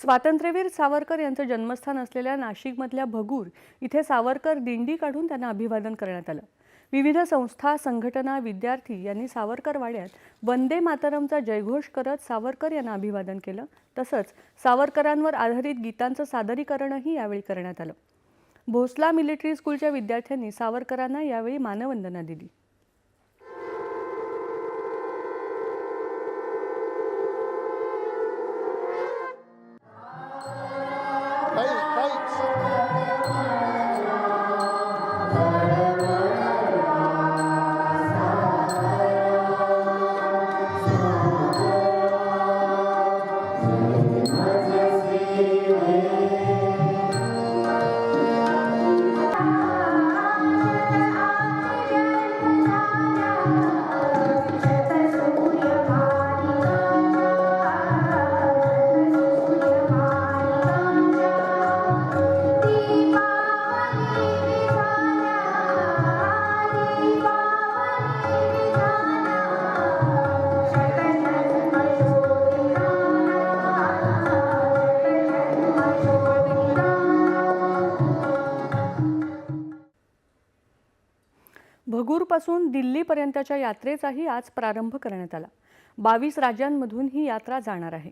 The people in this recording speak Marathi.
स्वातंत्र्यवीर सावरकर यांचं जन्मस्थान असलेल्या नाशिकमधल्या भगूर इथे सावरकर दिंडी काढून त्यांना अभिवादन करण्यात आलं. विविध संस्था संघटना विद्यार्थी यांनी सावरकर वाड्यात वंदे मातरमचा जयघोष करत सावरकर यांना अभिवादन केलं. तसंच सावरकरांवर आधारित गीतांचं सादरीकरणही यावेळी करण्यात आलं. भोसला मिलिटरी स्कूलच्या विद्यार्थ्यांनी सावरकरांना यावेळी मानवंदना दिली. 可以 भगूरपासून दिल्लीपर्यंतच्या यात्रेचाही आज प्रारंभ करण्यात आला. बावीस राज्यांमधून ही यात्रा जाणार आहे.